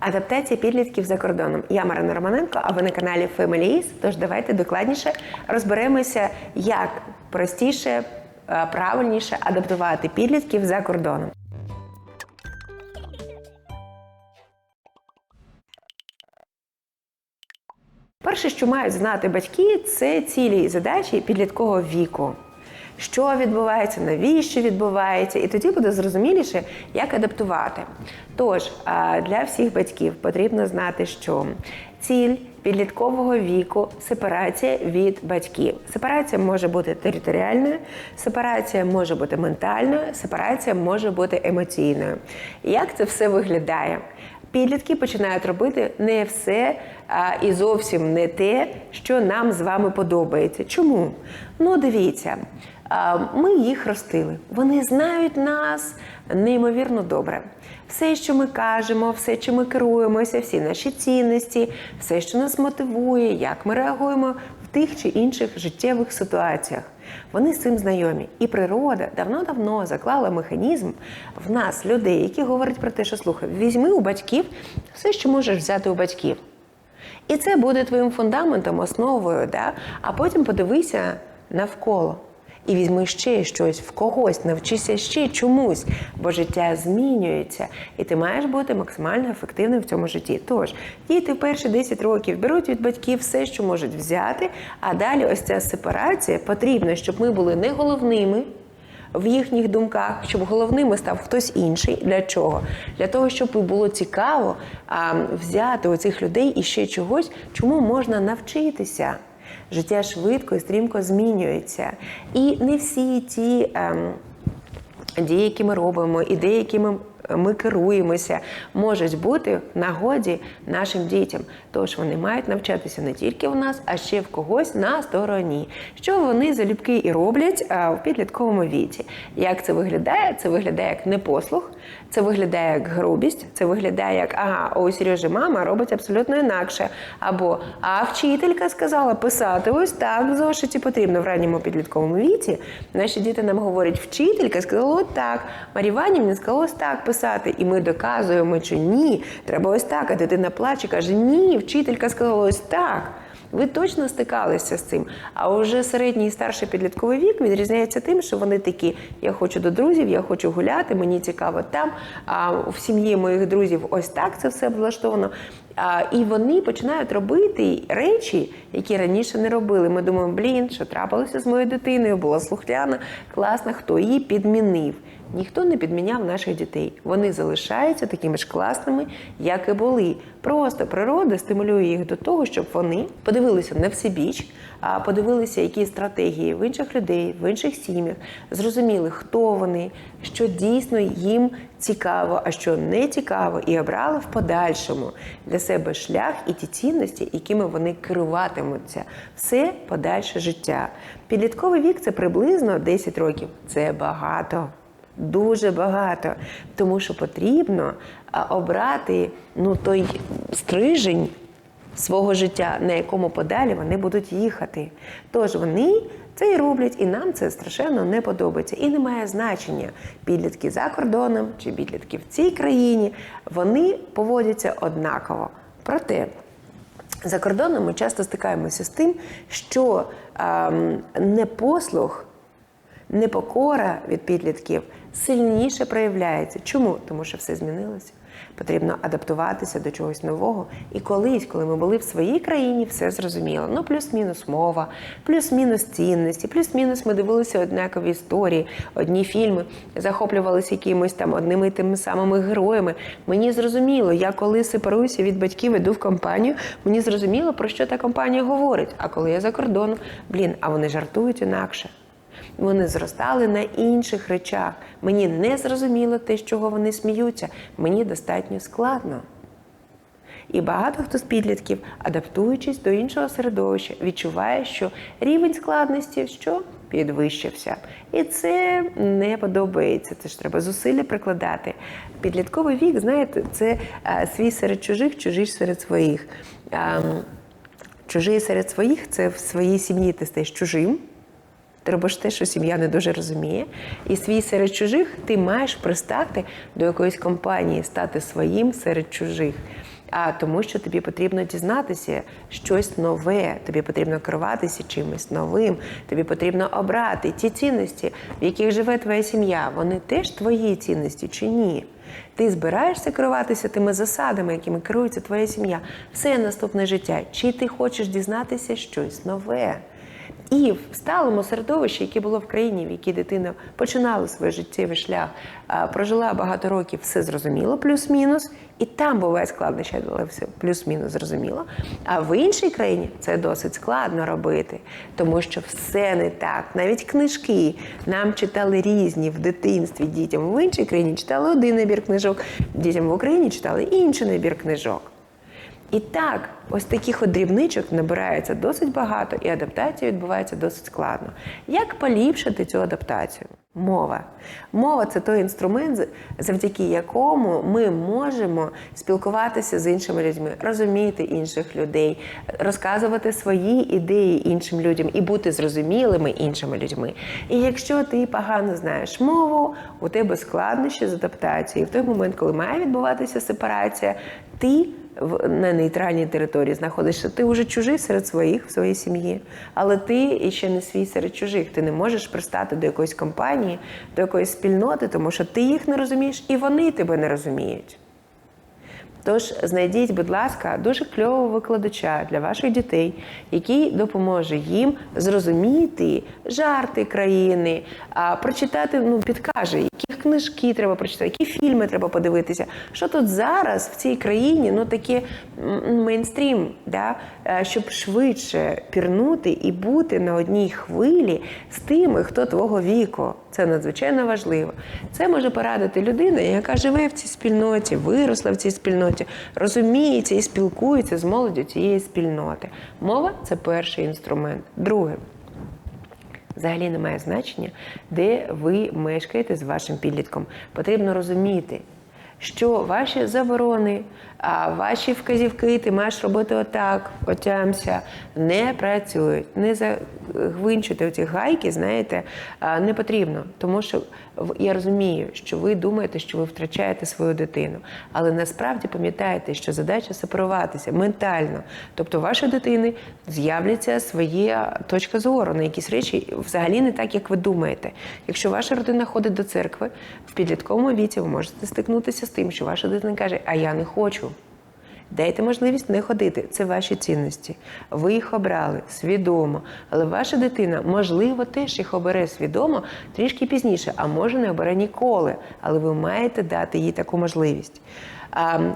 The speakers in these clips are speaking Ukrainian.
Адаптація підлітків за кордоном. Я Марина Романенко, а ви на каналі Families. Тож давайте докладніше розберемося, як простіше, е, правильніше адаптувати підлітків за кордоном. Перше, що мають знати батьки, це цілі і задачі підліткового віку. Що відбувається, навіщо відбувається, і тоді буде зрозуміліше, як адаптувати. Тож для всіх батьків потрібно знати, що ціль підліткового віку сепарація від батьків. Сепарація може бути територіальною, сепарація може бути ментальною, сепарація може бути емоційною. Як це все виглядає? Підлітки починають робити не все а, і зовсім не те, що нам з вами подобається. Чому? Ну, дивіться, ми їх ростили. Вони знають нас неймовірно добре. Все, що ми кажемо, все, чим ми керуємося, всі наші цінності, все, що нас мотивує, як ми реагуємо в тих чи інших життєвих ситуаціях. Вони з цим знайомі. І природа давно-давно заклала механізм в нас, людей, які говорять про те, що слухай, візьми у батьків все, що можеш взяти у батьків. І це буде твоїм фундаментом, основою, да? а потім подивися навколо. І візьми ще щось в когось, навчися ще чомусь, бо життя змінюється, і ти маєш бути максимально ефективним в цьому житті. Тож діти перші 10 років беруть від батьків все, що можуть взяти, а далі ось ця сепарація потрібна, щоб ми були не головними. В їхніх думках, щоб головними став хтось інший. Для чого? Для того, щоб було цікаво а, взяти у цих людей і ще чогось, чому можна навчитися. Життя швидко і стрімко змінюється. І не всі ті ем, дії, які ми робимо, ідеї, якими ми керуємося, можуть бути в нагоді нашим дітям. Тож вони мають навчатися не тільки в нас, а ще в когось на стороні. Що вони залюбки і роблять а, в підлітковому віці. Як це виглядає? Це виглядає як непослух, це виглядає як грубість, це виглядає як ага, у Сережі мама робить абсолютно інакше. Або а вчителька сказала писати ось так в зошиті потрібно в ранньому підлітковому віці. Наші діти нам говорять, вчителька сказала от так, Іванівна сказала ось так писати. І ми доказуємо, що ні, треба ось так. А дитина плаче, каже, ні, вчителька сказала ось так. Ви точно стикалися з цим. А вже середній і старший підлітковий вік відрізняється тим, що вони такі: я хочу до друзів, я хочу гуляти, мені цікаво там. А в сім'ї моїх друзів ось так це все влаштовано. А, І вони починають робити речі, які раніше не робили. Ми думаємо, блін, що трапилося з моєю дитиною, була слухняна, класна, хто її підмінив. Ніхто не підміняв наших дітей. Вони залишаються такими ж класними, як і були. Просто природа стимулює їх до того, щоб вони подивилися на всебіч, а подивилися, які стратегії в інших людей, в інших сім'ях, зрозуміли, хто вони, що дійсно їм цікаво, а що не цікаво, і обрали в подальшому для себе шлях і ті цінності, якими вони керуватимуться, все подальше життя. Підлітковий вік це приблизно 10 років. Це багато. Дуже багато, тому що потрібно обрати ну, той стрижень свого життя, на якому подалі вони будуть їхати. Тож вони це і роблять, і нам це страшенно не подобається. І не має значення, підлітки за кордоном чи підлітки в цій країні, вони поводяться однаково. Проте за кордоном ми часто стикаємося з тим, що ем, непослух непокора від підлітків сильніше проявляється. Чому? Тому що все змінилося. Потрібно адаптуватися до чогось нового. І колись, коли ми були в своїй країні, все зрозуміло. Ну, плюс-мінус мова, плюс-мінус цінності, плюс-мінус ми дивилися однакові історії, одні фільми, захоплювалися якимось там одними і тими самими героями. Мені зрозуміло, я коли сепаруюся від батьків, іду в компанію, мені зрозуміло, про що та компанія говорить. А коли я за кордоном, блін, а вони жартують інакше. Вони зростали на інших речах. Мені не зрозуміло те, з чого вони сміються. Мені достатньо складно. І багато хто з підлітків, адаптуючись до іншого середовища, відчуває, що рівень складності що підвищився. І це не подобається. Це ж треба зусилля прикладати. Підлітковий вік, знаєте, це свій серед чужих, чужий серед своїх. Чужий серед своїх це в своїй сім'ї ти стаєш чужим. Ти робиш те, що сім'я не дуже розуміє. І свій серед чужих ти маєш пристати до якоїсь компанії, стати своїм серед чужих. а тому, що тобі потрібно дізнатися щось нове, тобі потрібно керуватися чимось новим, тобі потрібно обрати ті цінності, в яких живе твоя сім'я. Вони теж твої цінності чи ні? Ти збираєшся керуватися тими засадами, якими керується твоя сім'я, все наступне життя. Чи ти хочеш дізнатися щось нове? І в сталому середовищі, яке було в країні, в якій дитина починала свій життєвий шлях, прожила багато років, все зрозуміло, плюс-мінус, і там буває складнощі, але все плюс-мінус зрозуміло. А в іншій країні це досить складно робити, тому що все не так. Навіть книжки нам читали різні в дитинстві дітям. В іншій країні читали один набір книжок, дітям в Україні читали інший набір книжок. І так, ось таких от дрібничок набирається досить багато, і адаптація відбувається досить складно. Як поліпшити цю адаптацію? Мова. Мова це той інструмент, завдяки якому ми можемо спілкуватися з іншими людьми, розуміти інших людей, розказувати свої ідеї іншим людям і бути зрозумілими іншими людьми. І якщо ти погано знаєш мову, у тебе складнощі з адаптацією. В той момент, коли має відбуватися сепарація, ти на нейтральній території знаходишся. Ти вже чужий серед своїх в своїй сім'ї, але ти ще не свій серед чужих. Ти не можеш пристати до якоїсь компанії, до якоїсь спільноти, тому що ти їх не розумієш, і вони тебе не розуміють. Тож знайдіть, будь ласка, дуже кльового викладача для ваших дітей, який допоможе їм зрозуміти жарти країни, а, прочитати, ну підкаже, які книжки треба прочитати, які фільми треба подивитися. Що тут зараз в цій країні ну таке мейнстрім, да? е, щоб швидше пірнути і бути на одній хвилі з тими, хто твого віку. Це надзвичайно важливо. Це може порадити людина, яка живе в цій спільноті, виросла в цій спільноті, розуміється і спілкується з молоддю цієї спільноти. Мова це перший інструмент. Друге. Взагалі немає значення, де ви мешкаєте з вашим підлітком. Потрібно розуміти, що ваші заборони, ваші вказівки, ти маєш робити отак, отямся, не працюють. Не загвинчуйте оці гайки, знаєте, не потрібно. Тому що я розумію, що ви думаєте, що ви втрачаєте свою дитину. Але насправді пам'ятайте, що задача сепаруватися ментально. Тобто, у вашої дитини з'являться своя точка зору на якісь речі взагалі не так, як ви думаєте. Якщо ваша родина ходить до церкви, в підлітковому віці ви можете стикнутися з тим, що ваша дитина каже, а я не хочу. Дайте можливість не ходити. Це ваші цінності. Ви їх обрали свідомо. Але ваша дитина, можливо, теж їх обере свідомо трішки пізніше, а може не обере ніколи. Але ви маєте дати їй таку можливість.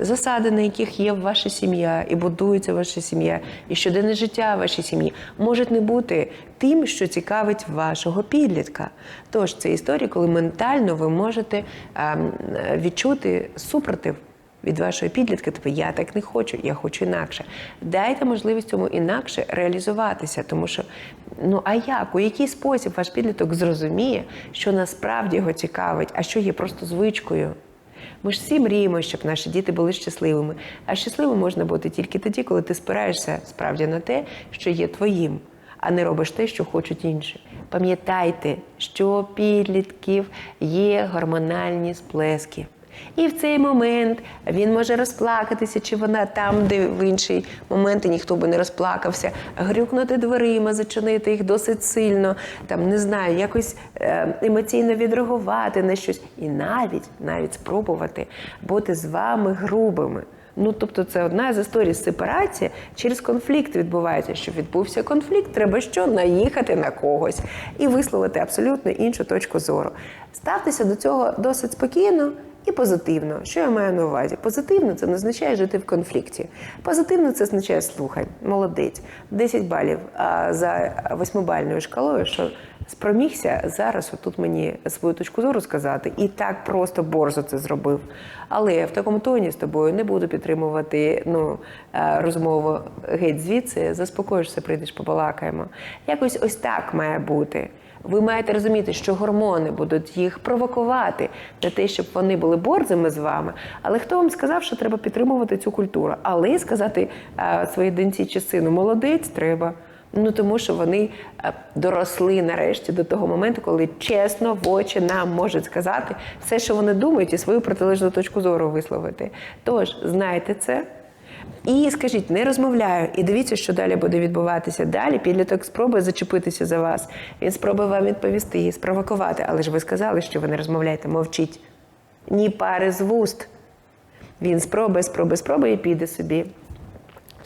Засади, на яких є ваша сім'я, і будується ваша сім'я, і щоденне життя вашій сім'ї, можуть не бути тим, що цікавить вашого підлітка. Тож це історія, коли ментально ви можете відчути супротив від вашої підлітки, тобто я так не хочу, я хочу інакше. Дайте можливість цьому інакше реалізуватися, тому що ну а як, у який спосіб ваш підліток зрозуміє, що насправді його цікавить, а що є просто звичкою. Ми ж всі мріємо, щоб наші діти були щасливими. А щасливим можна бути тільки тоді, коли ти спираєшся справді на те, що є твоїм, а не робиш те, що хочуть інші. Пам'ятайте, що підлітків є гормональні сплески. І в цей момент він може розплакатися, чи вона там, де в інший момент і ніхто би не розплакався, грюкнути дверима, зачинити їх досить сильно, там не знаю, якось е, емоційно відреагувати на щось, і навіть навіть спробувати бути з вами грубими. Ну, тобто, це одна з історій сепарації через конфлікт відбувається. Щоб відбувся конфлікт, треба що наїхати на когось і висловити абсолютно іншу точку зору. Ставтеся до цього досить спокійно. І позитивно, що я маю на увазі? Позитивно це не означає жити в конфлікті. Позитивно це означає слухай, молодець, 10 балів а за восьмибальною шкалою, що спромігся зараз отут мені свою точку зору сказати, і так просто борзо це зробив. Але я в такому тоні з тобою не буду підтримувати ну, е, розмову геть звідси, заспокоїшся, прийдеш, побалакаємо. Якось ось так має бути. Ви маєте розуміти, що гормони будуть їх провокувати на те, щоб вони були борзими з вами. Але хто вам сказав, що треба підтримувати цю культуру? Але сказати а, своїй доньці чи сину молодець треба. Ну тому що вони а, доросли нарешті до того моменту, коли чесно в очі нам можуть сказати все, що вони думають, і свою протилежну точку зору висловити. Тож знайте це. І скажіть, не розмовляю, і дивіться, що далі буде відбуватися. Далі підліток спробує зачепитися за вас. Він спробує вам відповісти, спровокувати. Але ж ви сказали, що ви не розмовляєте, мовчіть. Ні пари з вуст. Він спробує, спробує, спробує і піде собі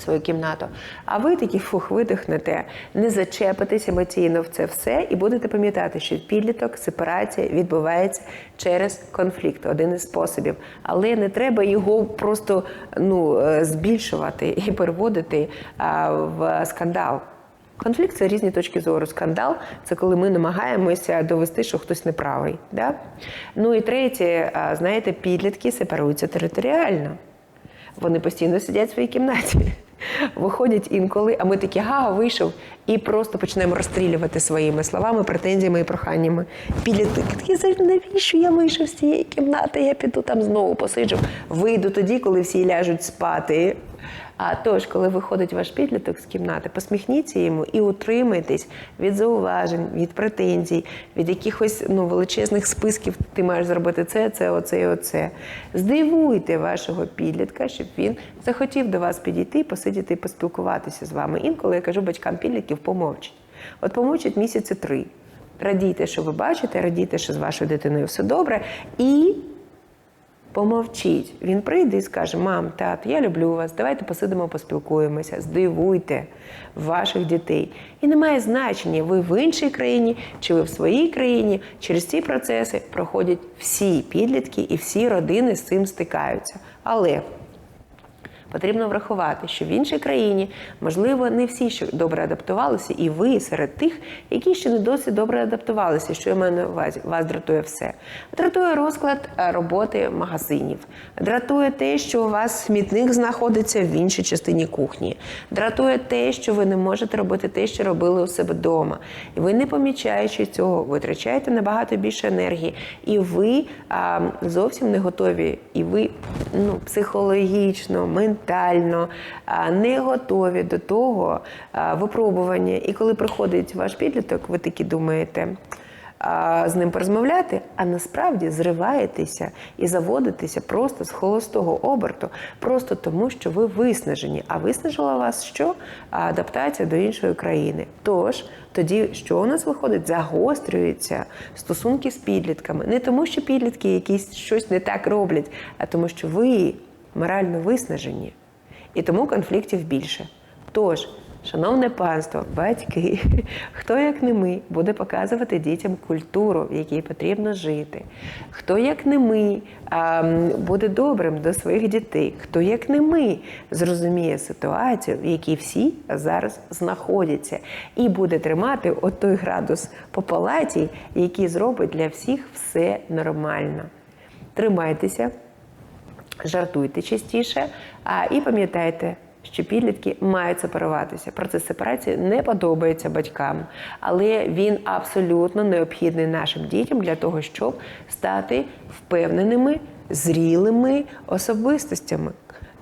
свою кімнату. А ви такі фух, видихнете, не зачепитесь емоційно в це все і будете пам'ятати, що підліток, сепарація відбувається через конфлікт, один із способів. Але не треба його просто ну, е, збільшувати і переводити а, в скандал. Конфлікт це різні точки зору. Скандал це коли ми намагаємося довести, що хтось неправий. Да? Ну і третє, знаєте, підлітки сепаруються територіально. Вони постійно сидять в своїй кімнаті, виходять інколи, а ми такі, га, вийшов, і просто почнемо розстрілювати своїми словами, претензіями і проханнями. Підлітки такі, «За- навіщо я вийшов з цієї кімнати? Я піду там знову посиджу. Вийду тоді, коли всі ляжуть спати. А тож, коли виходить ваш підліток з кімнати, посміхніться йому і утримайтесь від зауважень, від претензій, від якихось ну, величезних списків. Ти маєш зробити це, це, оце і оце. Здивуйте вашого підлітка, щоб він захотів до вас підійти, посидіти і поспілкуватися з вами. Інколи я кажу батькам підлітків, помовчіть. От помовчать місяці три. Радійте, що ви бачите, радійте, що з вашою дитиною все добре. І Помовчіть. Він прийде і скаже: Мам, тат, я люблю вас, давайте посидимо, поспілкуємося, здивуйте ваших дітей. І немає значення, ви в іншій країні чи ви в своїй країні. Через ці процеси проходять всі підлітки і всі родини з цим стикаються. Але Потрібно врахувати, що в іншій країні, можливо, не всі ще добре адаптувалися, і ви серед тих, які ще не досить добре адаптувалися. Що я маю на увазі? Вас дратує все. Дратує розклад е, роботи магазинів, дратує те, що у вас смітник знаходиться в іншій частині кухні. Дратує те, що ви не можете робити те, що робили у себе вдома. І ви, не помічаючи цього, витрачаєте набагато більше енергії, і ви а, зовсім не готові, і ви ну, психологічно, ментально а, не готові до того випробування. І коли приходить ваш підліток, ви такі думаєте. З ним порозмовляти, а насправді зриваєтеся і заводитеся просто з холостого оберту, просто тому, що ви виснажені. А виснажила вас що? Адаптація до іншої країни. Тож тоді, що у нас виходить, загострюються стосунки з підлітками. Не тому, що підлітки якісь щось не так роблять, а тому, що ви морально виснажені. І тому конфліктів більше. Тож, шановне панство, батьки, хто як не ми буде показувати дітям культуру, в якій потрібно жити, хто як не ми буде добрим до своїх дітей, хто як не ми зрозуміє ситуацію, в якій всі зараз знаходяться, і буде тримати от той градус по палаті, який зробить для всіх все нормально. Тримайтеся жартуйте частіше, а і пам'ятайте, що підлітки мають сепаруватися. Процес сепарації не подобається батькам, але він абсолютно необхідний нашим дітям для того, щоб стати впевненими, зрілими особистостями.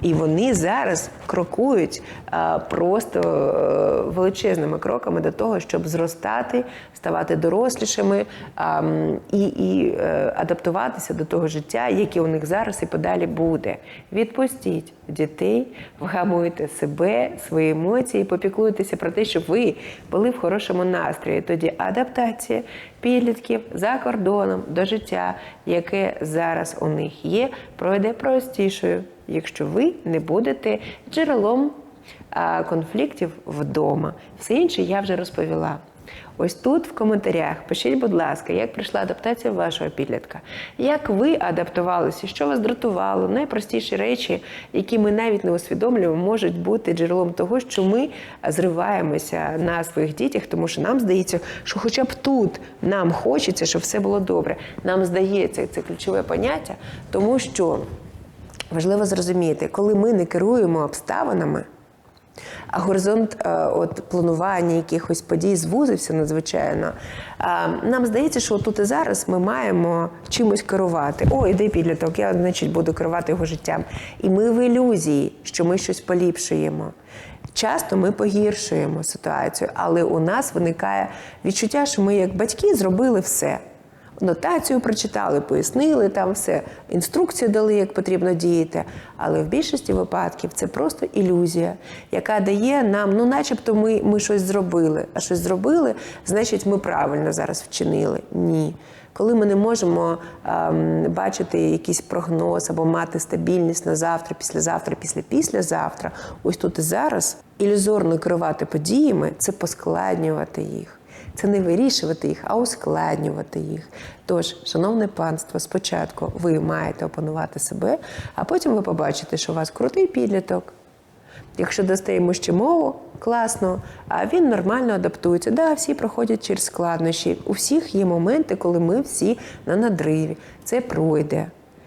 І вони зараз крокують а, просто е, величезними кроками до того, щоб зростати, ставати дорослішими і, і е, адаптуватися до того життя, яке у них зараз і подалі буде. Відпустіть дітей, вгамуйте себе, свої емоції, попіклуйтеся про те, щоб ви були в хорошому настрої. Тоді адаптація підлітків за кордоном до життя, яке зараз у них є, пройде простішою якщо ви не будете джерелом конфліктів вдома. Все інше я вже розповіла. Ось тут в коментарях пишіть, будь ласка, як прийшла адаптація вашого підлітка, як ви адаптувалися, що вас дратувало, найпростіші речі, які ми навіть не усвідомлюємо, можуть бути джерелом того, що ми зриваємося на своїх дітях, тому що нам здається, що хоча б тут нам хочеться, щоб все було добре. Нам здається, це ключове поняття, тому що важливо зрозуміти, коли ми не керуємо обставинами. А горизонт е, от, планування якихось подій звузився надзвичайно. А, Нам здається, що тут і зараз ми маємо чимось керувати. О, іде підліток, я значить буду керувати його життям. І ми в ілюзії, що ми щось поліпшуємо. Часто ми погіршуємо ситуацію, але у нас виникає відчуття, що ми, як батьки, зробили все. Нотацію прочитали, пояснили там все, інструкцію дали, як потрібно діяти. Але в більшості випадків це просто ілюзія, яка дає нам, ну, начебто, ми, ми щось зробили. А щось зробили, значить, ми правильно зараз вчинили. Ні. Коли ми не можемо ем, бачити якийсь прогноз або мати стабільність на завтра, післязавтра, після післязавтра, ось тут і зараз ілюзорно керувати подіями це поскладнювати їх. Це не вирішувати їх, а ускладнювати їх. Тож, шановне панство, спочатку ви маєте опанувати себе, а потім ви побачите, що у вас крутий підліток. Якщо дасте йому ще мову, класно, а він нормально адаптується. Да, всі проходять через складнощі. У всіх є моменти, коли ми всі на надриві. Це пройде.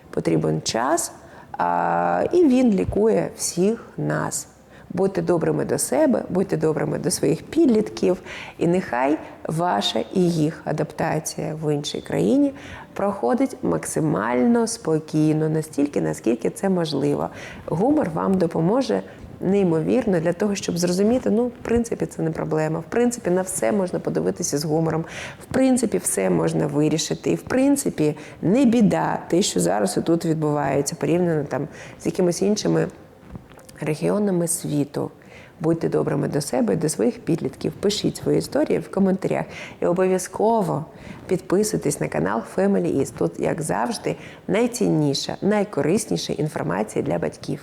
Потрібен час, а, і він лікує всіх нас. Будьте добрими до себе, будьте добрими до своїх підлітків, і нехай ваша і їх адаптація в іншій країні проходить максимально спокійно, настільки, наскільки це можливо. Гумор вам допоможе неймовірно для того, щоб зрозуміти, ну, в принципі, це не проблема. В принципі, на все можна подивитися з гумором. В принципі, все можна вирішити. І в принципі, не біда, те, що зараз тут відбувається, порівняно там з якимись іншими регіонами світу. Будьте добрими до себе до своїх підлітків. Пишіть свої історії в коментарях. І обов'язково підписуйтесь на канал Family East. Тут, як завжди, найцінніша, найкорисніша інформація для батьків.